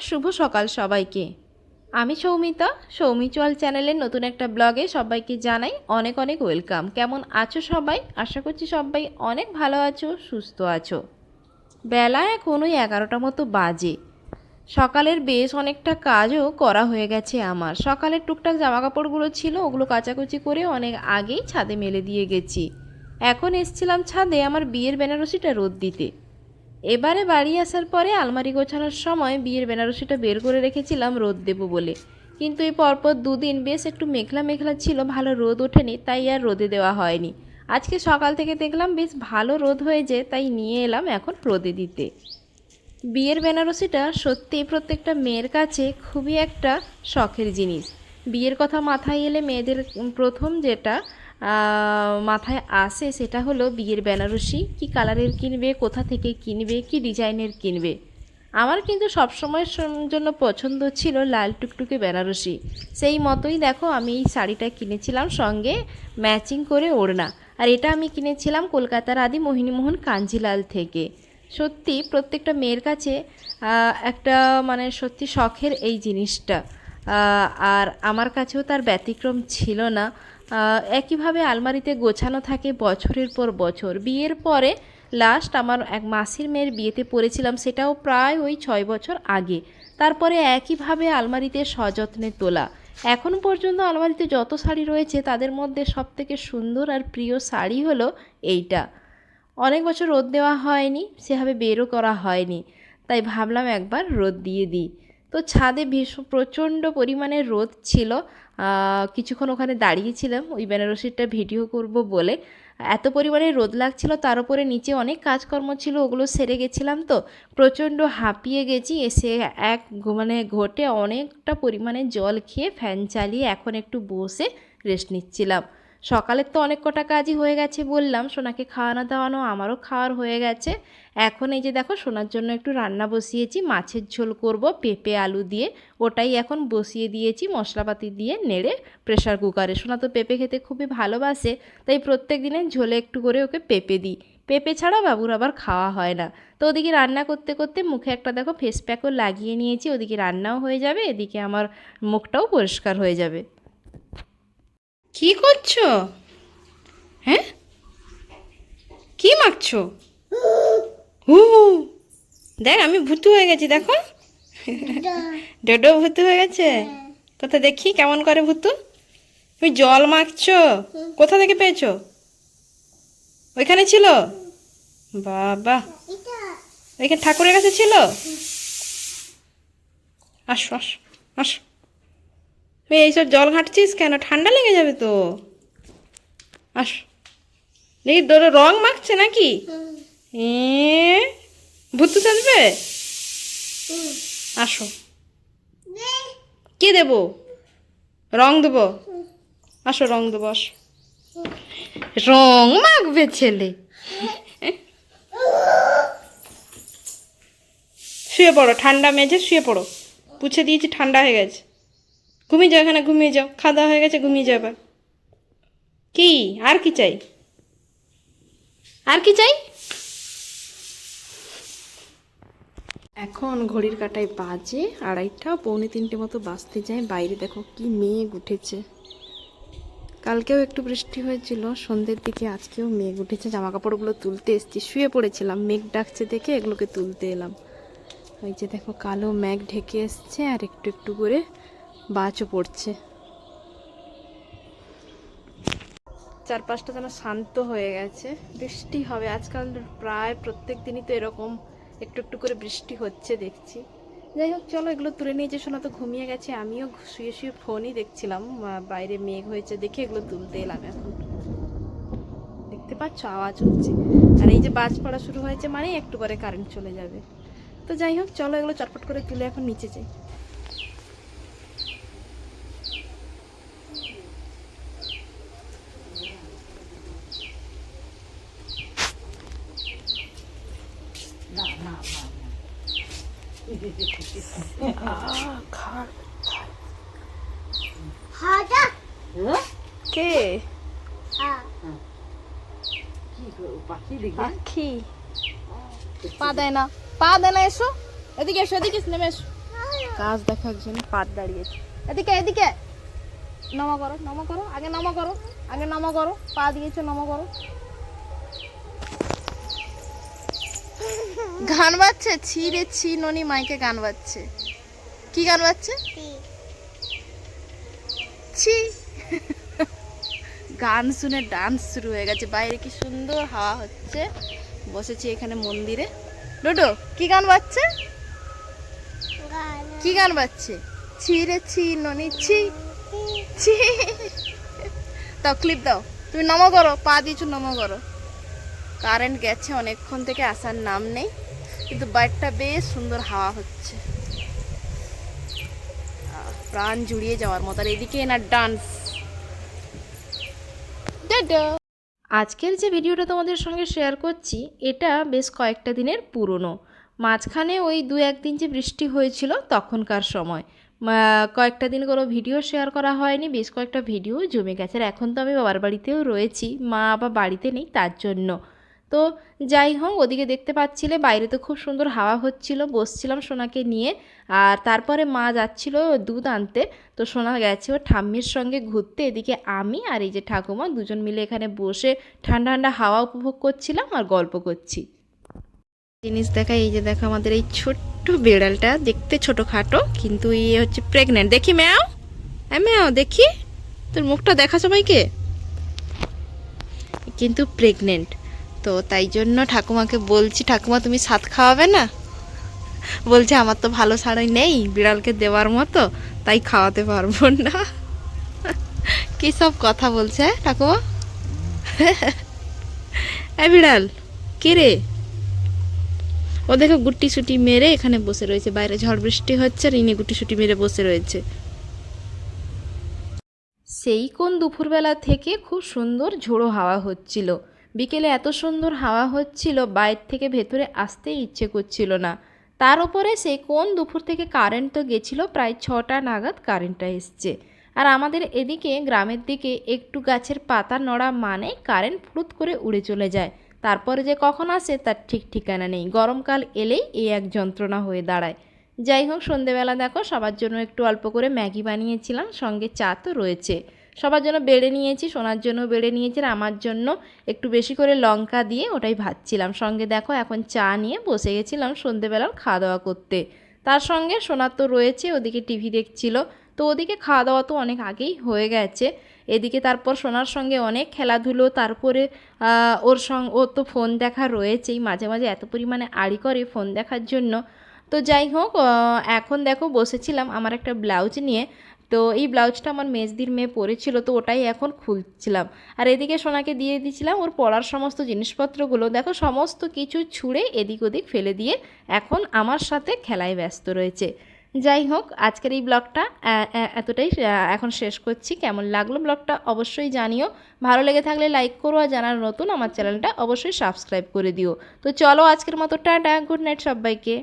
শুভ সকাল সবাইকে। আমি সৌমিতা সৌমিচুয়াল চ্যানেলের নতুন একটা ব্লগে সবাইকে জানাই অনেক অনেক ওয়েলকাম। কেমন আছো সবাই? আশা করছি সবাই অনেক ভালো আছো, সুস্থ আছো। বেলা এখন ওই এগারোটা মতো বাজে। সকালের বেশ অনেকটা কাজও করা হয়ে গেছে আমার। সকালের টুকটাক জামা কাপড়গুলো ছিল, ওগুলো কাচাকুচি করে অনেক আগেই ছাদে মেলে দিয়ে গেছি। এখন এসছিলাম ছাদে আমার বিয়ের বেনারসিটা রোদ দিতে। এবারে বাড়ি আসার পরে আলমারি গোছানোর সময় বিয়ের বেনারসিটা বের করে রেখেছিলাম রোদ দেবো বলে। কিন্তু এই পরপর দুদিন বেশ একটু মেঘলা মেঘলা ছিল, ভালো রোদ ওঠেনি, তাই আর রোদে দেওয়া হয়নি। আজকে সকাল থেকে দেখলাম বেশ ভালো রোদ হয়েছে, তাই নিয়ে এলাম এখন রোদে দিতে। বিয়ের বেনারসিটা সত্যি প্রত্যেকটা মেয়ের কাছে খুবই একটা শখের জিনিস। বিয়ের কথা মাথায় এলে মেয়েদের প্রথম যেটা মাথায় আসে সেটা হলো বিয়ের বেনারসি। কি কালারের কিনবে, কোথা থেকে কিনবে, কি ডিজাইনের কিনবে? আমার কিন্তু সবসময়ের সম- জন্য পছন্দ ছিল লাল টুকটুকে বেনারসি। সেই মতোই দেখো আমি এই শাড়িটা কিনেছিলাম সঙ্গে ম্যাচিং করে ওড়না। আর এটা আমি কিনেছিলাম কলকাতার আদি মোহিনীমোহন কাঞ্জিলাল থেকে। সত্যি প্রত্যেকটা মেয়ের কাছে একটা মানে সত্যি শখের এই জিনিসটা। আর আমার কাছেও তার ব্যতিক্রম ছিল না। একইভাবে আলমারিতে গোছানো থাকে বছরের পর বছর। বিয়ের পরে লাস্ট আমার এক মাসির মেয়ের বিয়েতে পড়েছিলাম, সেটাও প্রায় ওই ছয় বছর আগে। তারপরে একইভাবে আলমারিতে সযত্নে তোলা। এখন পর্যন্ত আলমারিতে যত শাড়ি রয়েছে, তাদের মধ্যে সবথেকে সুন্দর আর প্রিয় শাড়ি হলো এইটা। অনেক বছর রোদ দেওয়া হয়নি, সেভাবে বেরও করা হয়নি। তাই ভাবলাম একবার রোদ দিয়ে দিই। তো ছাদে ভীষণ প্রচণ্ড পরিমাণে রোদ ছিল। কিছুক্ষণ ওখানে দাঁড়িয়েছিলাম। ওই বেনারসিটা ভিডিও করব বলে। এত পরিমাণে রোদ লাগছিল, তার উপরে নিচে অনেক কাজকর্ম ছিল, ওগুলো সেরে গেছিলাম তো। প্রচণ্ড হাঁপিয়ে গেছি, এসে এক মানে ঘটে অনেকটা পরিমাণে জল খেয়ে ফ্যান চালিয়ে এখন একটু বসে রেস্ট নিচ্ছিলাম। সকালের তো অনেক কটা কাজই হয়ে গেছে বললাম, সোনাকে খাওয়ানো দাওয়ানো আমারও খাওয়ার হয়ে গেছে। এখন এই যে দেখো, সোনার জন্য একটু রান্না বসিয়েছি, মাছের ঝোল করব, পেঁপে, আলু দিয়ে, ওটাই এখন বসিয়ে দিয়েছি, মশলাপাতি দিয়ে নেড়ে প্রেশার কুকারে সোনা তো পেঁপে খেতে খুবই ভালোবাসে, তাই প্রত্যেক দিনে ঝোলে একটু করে ওকে পেঁপে দিই। পেঁপে ছাড়া বাবুর আবার খাওয়া হয় না। তো ওদিকে রান্না করতে করতে মুখে একটা দেখো ফেস প্যাকও লাগিয়ে নিয়েছি, ওদিকে রান্নাও হয়ে যাবে, এদিকে আমার মুখটাও পরিষ্কার হয়ে যাবে। কি করছ? হ্যাঁ? কি মাখছো? হু দেখ, আমি ভূতু হয়ে গেছি, দেখো। ডোডো ভূতু হয়ে গেছে? কোথা দেখি? কেমন করে ভুতু? তুমি জল মাখছো? কোথা থেকে পেয়েছ? ওইখানে ছিল? বাবা। ওইখানে ঠাকুরের কাছে ছিল? আসো আসো আসো। তুই এইসব জল ঘাঁটছিস কেন? ঠান্ডা লেগে যাবে তো। আস। দেখি তোর রং মাখছে নাকি? এ ভূতু সাজবে? আসো। কে দেব? রং দেবো? আসো রং দেবো আসো। রং মাখবে ছেলে। শুয়ে পড়ো ঠান্ডা মেঝে শুয়ে পড়ো। পুছে দিয়েছি ঠান্ডা হয়ে গেছে। ঘুমিয়ে যাও, এখানে ঘুমিয়ে যাও। খাওয়া হয়ে গেছে, ঘুমিয়ে যাবে কি? আর কি চাই? আর কি চাই? এখন ঘড়ির কাটায় বাজে আড়াইটা, পৌনে তিনটে মতো বাজতে যায়। বাইরে দেখো কি মেঘ উঠেছে। কালকেও একটু বৃষ্টি হয়েছিল, সন্ধ্যের দিকে আজকেও মেঘ উঠেছে। জামা কাপড়গুলো তুলতে এসছি, শুয়ে পড়েছিলাম। মেঘ ডাকছে দেখে এগুলোকে তুলতে এলাম। ওই যে দেখো, কালো মেঘ ঢেকে এসছে, আর একটু একটু করে বাজও পড়ছে। চারপাশটা যেন শান্ত হয়ে গেছে। বৃষ্টি হবে। আজকাল প্রায় প্রত্যেক দিনই তো এরকম একটু একটু করে বৃষ্টি হচ্ছে দেখছি। যাই হোক, চলো এগুলো তুলে নিয়ে যে শোনা তো ঘুমিয়ে গেছে, আমিও শুয়ে শুয়ে ফোনই দেখছিলাম। বাইরে মেঘ হয়েছে দেখে এগুলো তুলতে এলাম এখন। দেখতে পাচ্ছ? আওয়াজ হচ্ছে। আর এই যে বাজ পড়া শুরু হয়েছে মানে একটু পরে কারেন্ট চলে যাবে। তো যাই হোক, চলো এগুলো চটপট করে তুলে এখন নিচে যাই। পাখি। পা দেয় না, পা দেয় না, এসো। এদিকে এসো, এদিকে নেমে এসো। কাজ দেখো একজন পাট দাঁড়িয়েছে। এদিকে এদিকে। নমা করো নমা করো, আগে নমা করো, আগে নমা করো, পা দিয়েছ, নমা করো। গান বাজছে? ছি রে ছি ননি মাইকে গান বাজছে। কি গান বাজছে? ছি। গান শুনে ডান্স শুরু হয়ে গেছে। বাইরে কি সুন্দর হাওয়া হচ্ছে। বসেছি এখানে মন্দিরে। ডোডো কি গান বাজছে? কি গান বাজছে? ছি রে ছি ননি ছি। ছি। দাও ক্লিপ দাও। তুমি নমো করো পা দিয়েছ নমো করো। কারেন্ট গেছে, অনেকক্ষণ থেকে আসার নাম নেই, কিন্তু বাইরটা বেশ সুন্দর হাওয়া হচ্ছে। প্রাণ জুড়িয়ে যাওয়ার মতো, আর এদিকে এনার ডান্স আজকের যে ভিডিওটা তোমাদের সঙ্গে শেয়ার করছি, এটা বেশ কয়েকটা দিনের পুরনো। মাঝখানে ওই দু একদিন যে বৃষ্টি হয়েছিল তখনকার সময়। কয়েকটা দিন কোনো ভিডিও শেয়ার করা হয়নি, বেশ কয়েকটা ভিডিও জমে গেছে। আর এখন তো আমি বাবার বাড়িতেও রয়েছি, মা আবার বাড়িতে নেই, তার জন্য। তো যাই হোক, ওদিকে দেখতে পাচ্ছিলে বাইরে তো খুব সুন্দর হাওয়া হচ্ছিল, বসছিলাম সোনাকে নিয়ে। আর তারপরে মা যাচ্ছিল দুধ আনতে, তো সোনা গেছে ও ঠাম্মির সঙ্গে ঘুরতে। এদিকে আমি আর এই যে ঠাকুমা দুজন মিলে এখানে বসে ঠান্ডা ঠান্ডা হাওয়া উপভোগ করছিলাম আর গল্প করছি। জিনিস দেখা, এই যে দেখো আমাদের এই ছোট্ট বেড়ালটা, দেখতে ছোটোখাটো, কিন্তু ইয়ে হচ্ছে প্রেগনেন্ট দেখি ম্যাও? হ্যাঁ ম্যাও, দেখি। তোর মুখটা দেখা সবাইকে? কিন্তু প্রেগনেন্ট তো তাই জন্য ঠাকুমাকে বলছি, ঠাকুমা, তুমি সাত খাওয়াবে না? বলছে, আমার তো ভালো সারাই নেই, বিড়ালকে দেওয়ার মতো, তাই খাওয়াতে পারব না। কি সব কথা বলছে, ঠাকুমা? এ বিড়াল, কে রে? ও দেখো গুটি সুটি মেরে এখানে বসে রয়েছে। বাইরে ঝড় বৃষ্টি হচ্ছে, আর ইনি গুটি সুটি মেরে বসে রয়েছে। সেই কোন দুপুরবেলা থেকে খুব সুন্দর ঝোড়ো হাওয়া হচ্ছিল। বিকেলে এত সুন্দর হাওয়া হচ্ছিল, বাইর থেকে ভেতরে আসতে ইচ্ছে করছিল না। তার উপরে সেই কোন দুপুর থেকে কারেন্ট তো গেছিল, প্রায় ছটা নাগাদ কারেন্টটা এসছে। আর আমাদের এদিকে গ্রামের দিকে একটু গাছের পাতা নড়া মানে কারেন্ট ফুরুত করে উড়ে চলে যায়। তারপরে যে কখন আসে তার ঠিক ঠিকানা নেই। গরমকাল এলেই এই এক যন্ত্রণা হয়ে দাঁড়ায়। যাই হোক, সন্ধেবেলা দেখো, সবার জন্য একটু অল্প করে ম্যাগি বানিয়েছিলাম, সঙ্গে চা তো রয়েছে। সবার জন্য বেড়ে নিয়েছি, সোনার জন্য বেড়ে নিয়েছি, আর আমার জন্য একটু বেশি করে লঙ্কা দিয়ে ওটাই ভাজছিলাম। সঙ্গে দেখো এখন চা নিয়ে বসে গেছিলাম সন্ধেবেলার খাওয়া দাওয়া করতে। তার সঙ্গে সোনার তো রয়েছে, ওদিকে টিভি দেখছিল। তো ওদিকে খাওয়া দাওয়া তো অনেক আগেই হয়ে গেছে। এদিকে তারপর সোনার সঙ্গে অনেক খেলাধুলো, তারপরে ওর সঙ্গে ওর তো ফোন দেখা রয়েছেই, মাঝে মাঝে এত পরিমাণে আড়ি করে ফোন দেখার জন্য। তো যাই হোক এখন দেখো বসেছিলাম আমার একটা ব্লাউজ নিয়ে। তো এই ব্লাউজটা আমার মেজদির মেয়ে পরেছিল, তো ওটাই এখন খুলছিলাম। আর এদিকে সোনাকে দিয়ে দিয়েছিলাম ওর পড়ার সমস্ত জিনিসপত্রগুলো। দেখো, সমস্ত কিছু ছুঁড়ে এদিক ওদিক ফেলে দিয়ে এখন আমার সাথে খেলায় ব্যস্ত রয়েছে। যাই হোক, আজকের এই ব্লগটা এতটাই। এখন শেষ করছি। কেমন লাগল ব্লগটা অবশ্যই জানিও। ভালো লেগে থাকলে লাইক করো আর জানার নতুন, আমার চ্যানেলটা অবশ্যই সাবস্ক্রাইব করে দিও। তো চলো আজকের মতো, টাটা, গুড নাইট সবাইকে।